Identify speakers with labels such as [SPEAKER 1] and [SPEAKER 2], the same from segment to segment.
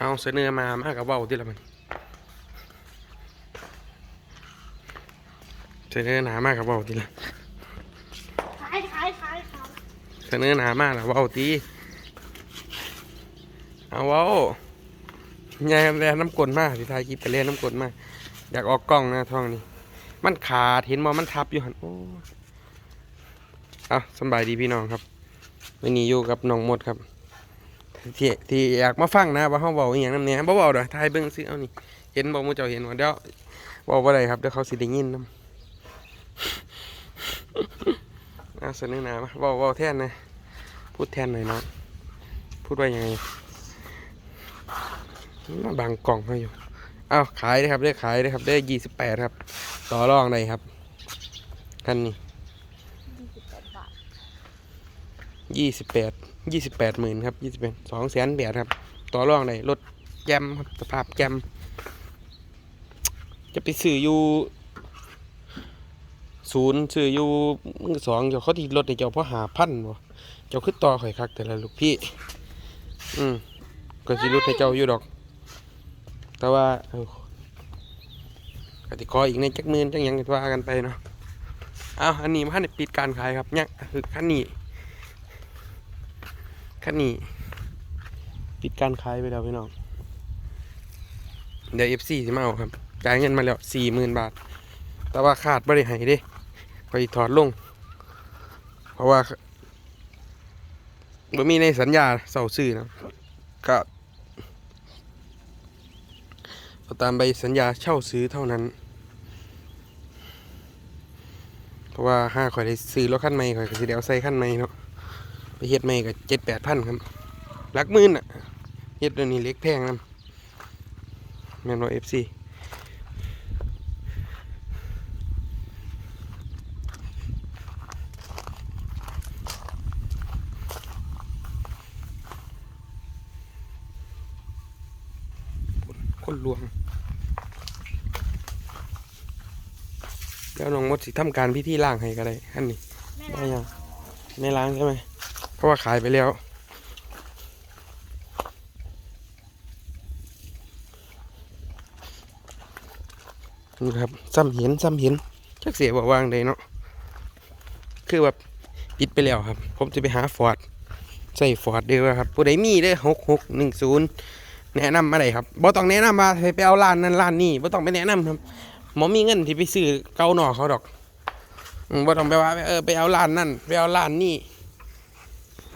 [SPEAKER 1] เอาเสนอมามากกับว้าที่ละมันเสนอหนามากกับว้าที่ละ
[SPEAKER 2] ขายขายขายขาย
[SPEAKER 1] เสนอหนามากละว้าตีเอาว้ายายแลน้ำกลนมากที่ทายคลิปไปเล่น้ำกลนมากอยากออกกล้องนะท้องนี้มันขาดเห็นบ่มันทับอยู่หันโอ้เอาสบายดีพี่น้องครับวันนี้อยู่กับน้องมดครับ ที่ที่อยากมาฟังนะว่าเขาบอกอหย่างนั้นเนี่ยบ่บอกดอกทายเบิ่งซิเอานี่เห็นบ่หมูเจ้าเห็นว่าเดี๋ยวบอกบ่าได้ครับเดี๋ยวเขาสิได้ยินนำเอาเสนอหน้ามาเว้าเว้าแทนนะพูดแทนหน่อยนะพูดว่ายังไงมาบังกล่องให้อยู่เอาขายเลยครับได้ขายเลยครับได้ยี่สิบแปดครับ ต่อรองได้ครับคันนี้
[SPEAKER 2] ยี่สิบแปดบาท
[SPEAKER 1] ยี่สิบแปดหมื่นครับยี่สิบแปดสองแสนแปดครับ ต่อรองได้รถแจมครับสภาพแจมจะไปซื้ออยู่ศูนย์ซื้ออยู่มือสองเจ้าเขาที่รถในเจ้าเพราะหาพันบ่เจ้าขึ้นต่อข่อยคักแต่ละลูกพี่ อืมก็สิรุดให้เจ้าอยู่ดอก แต่ว่าออกติขออีกในจักมื่นจักหยังว่ากันไปเนาะเอาอันนี้มันได้ปิดการขายครับเนี่ยคือคันนี้ คันนี้ปิดการขายไปแล้วพี่น้อง เดี๋ยวเอฟซีสิมาเอาครับ จ่ายเงินมาแล้วสี่หมื่นบาท แต่ว่าขาดบริหายด้ไปถอดลง เพราะว่าบ่มีในสัญญาเสาซื้อนะก็ตามใบสัญญาเช่าซื้อเท่านั้น เพราะว่าห้าข่อยได้ซื้อรถคันใหม่ข่อยก็สิได้เอาใส่คันใหม่เนาะ ไปเฮ็ดใหม่ก็เจ็ดแปดพันครับหลักหมื่นอะเฮ็ดเดี๋ยวนี้เล็กแพงนะแม่นบ่เอฟซีคนลวง แล้วน้องมดสิทำการพิธีล่างให้ก็ได้อันนี้
[SPEAKER 2] แม่
[SPEAKER 1] ได้
[SPEAKER 2] นะ
[SPEAKER 1] ยังในร้านใช่ไหม เพราะว่าขายไปแล้ว นี่ครับซ้ำเห็นซ้ำเห็นจักเสียบอกวางได้เนาะคือแบบปิดไปแล้วครับ ผมจะไปหาฟอร์ดใส่ฟอร์ดเดียวครับผู้ใดมีเด้หกหกหนึ่งศูนย์แนะนำมาได้ครับบ่ต้องแนะนำมาไปเอาร้านนั้นร้านนี้บ่ต้องไปแนะนำครับหมอมีเงินที่ไปซื้อเกาหนอเขาดอกบ่ต้องไปว่า เออไปเอาร้านนั่นไปเอาร้านนี่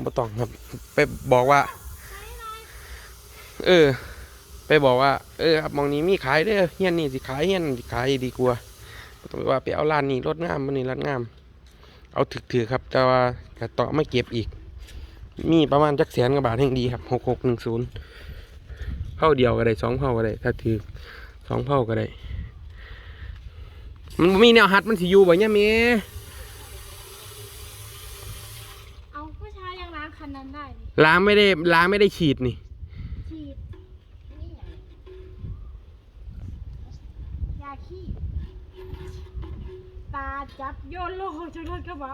[SPEAKER 1] บ่ต้องครับ ไปบอกว่า เออ ไปบอกว่า เออครับมองนี้มีขายเด้อเฮียนนี่สิขายเฮียนสิขายดีกว่าบต้องไปว่าไปเอาร้านนี้รถงามมันนี่รถงาม เอาถึกถือครับ แต่ว่าก็ต่อไม่เก็บอีก มีประมาณจักแสนกว่าบาทแห่งดีครับหกหกหนึ่งศูนย์เผ่าเดียวก็ได้สองเผ่าก็ได้ ถ้าถือสองเผ่าก็ได้ มันมีแนวหัดมันสิอยู่บ่เนี่ยเม
[SPEAKER 2] เอาผู้ชายยังล้างคันนั้นได้นี่
[SPEAKER 1] ล้างไม่ได้ล้างไม่ได้ฉีดนี่
[SPEAKER 2] ฉีดยาขี้ตาจับโยนโลงจากรถกระบะ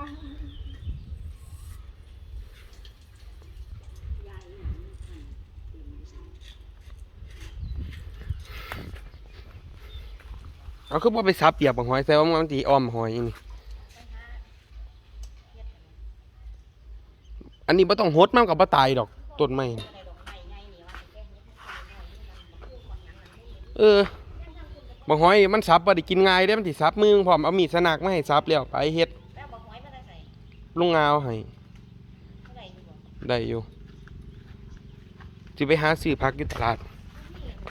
[SPEAKER 1] เอาคือว่าไปซับเปียกบังหอยแต่ว่ามันตีอ้อมหอยนี่ อันนี้บ่ต้องหดมันกับบ่ตายดอกต้นไม้นี่เออบังหอยมันซับบ่ได้กินง่ายเด้มันสิซับมือพร้อมเอามีดสนักมาให้ซับแล้วไปเฮ็ด
[SPEAKER 3] ลุ
[SPEAKER 1] งงาวให้ได้อยู่สิไปหาซื้อผักอยู่ตลาด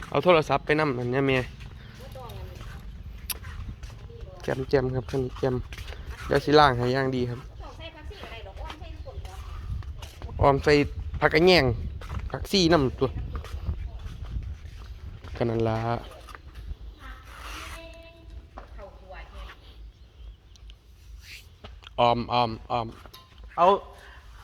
[SPEAKER 1] เอาโทรศัพท์ไปนำนั่นเนี่ยแม่
[SPEAKER 3] บ่ต้องอันนี้
[SPEAKER 1] แจมแจมครับท่านแจมเดี๋ยวสิล้างให้ย่างดีครับ
[SPEAKER 3] ออมใส่
[SPEAKER 1] ผักกระแยงผักซี่น้ำตัวกันนั่นละ
[SPEAKER 3] อ้
[SPEAKER 1] ออมออมออมเอา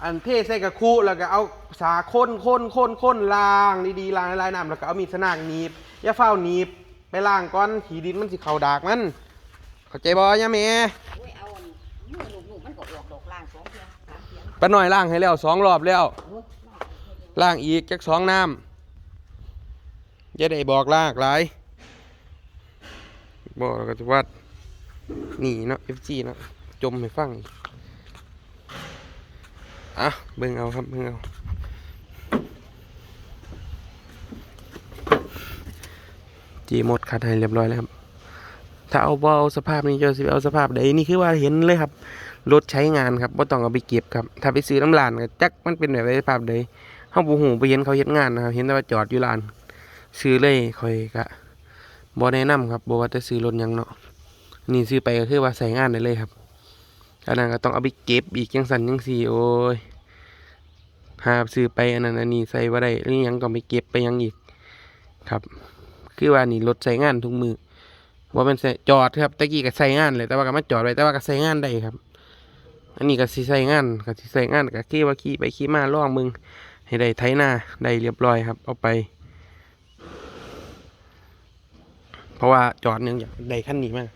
[SPEAKER 1] อันเทใส่กระคุแล้วก็เอาสาค้นค้นค้นค้นล้างดีๆล้างลายน้ำแล้วก็เอามีดสนากหนีบอย่าเฝ้าหนีบไปล้างก่อนขีดินมันสิเข่าดากมันเข้าใจบ่ยะแม่
[SPEAKER 3] โอ้ยเอาอันมื
[SPEAKER 1] ป้าหน่อยล้างให้แล้วสองรอบแล้วล้างอีกจักสองน้อย่าได้บอกลากหลายบอกแล้วก็จะว่านีเนาะ FG เนาะจมให้ฟังอะเบิ่งเอาครับเบิ่งเอาจีหมดคัดให้เรียบร้อยแล้วครับ ถ้าเอาบเอาสภาพนี้จะสิเอาสภาพใดนี่คือว่าเห็นเลยครับ รถใช้งานครับบ่ต้องเอาไปเก็บครับถ้าไปซื้อน้ำลานก็จักมันเป็นแบบใดสภาพใดเฮาบ่ฮู้ไปเห็นเขาเฮ็ดงานนะครับเห็นแต่ว่าจอดอยู่ลาน ซื้อเลยค่อยก็บ่แนะนำครับบ่ว่าจะซื้อรถหยังเนาะนี่ซื้อไปก็คือว่าใส่งานได้เลยครับอันนั้นก็ต้องเอาไปเก็บอีกจังซั่นจังซี่โอ้ยหาซื้อไปอันนั้นอันนี้ใส่บ่ได้หรือหยังต้องไปเก็บไปยังอีกครับ คือว่านี่รถใช้งานทุกมือว่าเป็นจอดครับตะกี้ก็ใช้งานเลยแต่ว่าก็มาจอดไว้แต่ว่าก็ใช้งานได้ครับ อันนี้ก็สิใช้งานก็สิใช้งานก็ขี่ว่าขี่ไปขี่มาล่องมึง ให้ได้ไถนาได้เรียบร้อยครับ เอาไป เพราะว่าจอดเนี่ยอยากได้ขั้นนี้มาก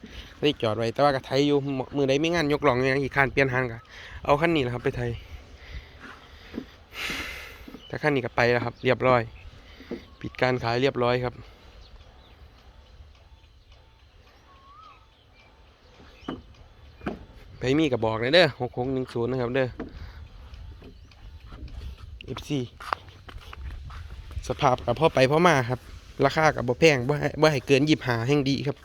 [SPEAKER 1] ได้จอดไว้แต่ว่าก็ไถอยู่มือใดไม่งานยกหลองอย่างอีกคันเปลี่ยนหางก็เอาขั้นนี้แหละครับ ไปไถแต่ขั้นนี้ก็ไปแล้วครับ เรียบร้อย ปิดการขายเรียบร้อยครับ ไปมีกับบอกเลยเด้อหกหกหนึ่งศูนย์นะครับเด้อ FC สภาพกับพ่อไปพ่อมาครับ ราคากับบ่แพงบ่ให้บ่ให้เกินยิบหาแห่งดีครับ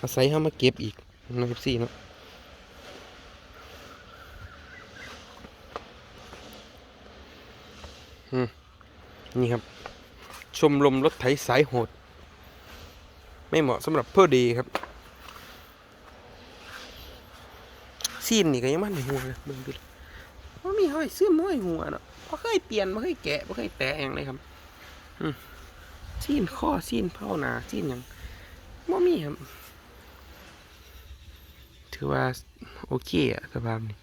[SPEAKER 1] อาศัยเข้ามาเก็บอีกนะ FC เนาะนี่ครับ ชมรมรถไถสายโหด ไม่เหมาะสำหรับเพื่อดีครับ ซีนนี่ก็ยังมันในหัวเลยเบิ่งดูว่ามีห้อยซื้อม้อยหัวเนาะบ่เคยเปลี่ยนบ่เคยแกะบ่เคยแตะอย่างเลยครับซีนข้อซีนเผาหนาซีนหยังบ่มีครับ ถือว่าโอเคอะสภาพนี้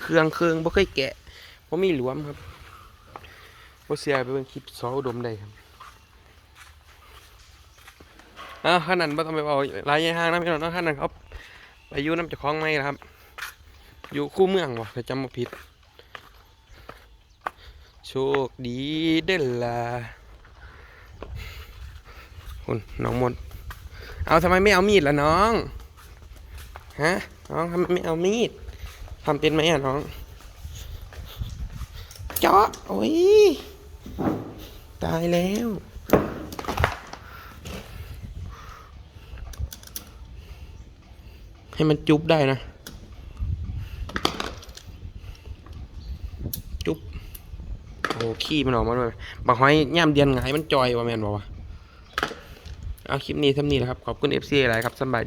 [SPEAKER 1] เครื่องเครื่องบ่เคยแกะบ่มีหลวมครับบ่เสียไปเบิ่งคลิปซออุดมได้ครับอ่าขนาดบ่ต้องไปเอาลายอย่างนะพี่น้องนะขนาดเขา ไปอยู่น้ำจะคล้องไหมครับ อยู่คู่เมืองวะถ้าจำม่ผิด โชคดีเด้อล่ะคุณน้องมนเอาทำไมไม่เอามีดล่ะน้อง ฮะ น้องทำไมไม่เอามีดทำเป็นไหมอะน้องจาะโอ้ย ตายแล้ว ให้มันจุ๊บได้นะ จุ๊บโอ้ขี้มันออกมาด้วยบางหอยย่มเดียนไงมันจอยว่าแมนบอกว่าเอาคลิปนี้ทำนี้แหละครับ ขอบคุณ FC หลายครับสบายดี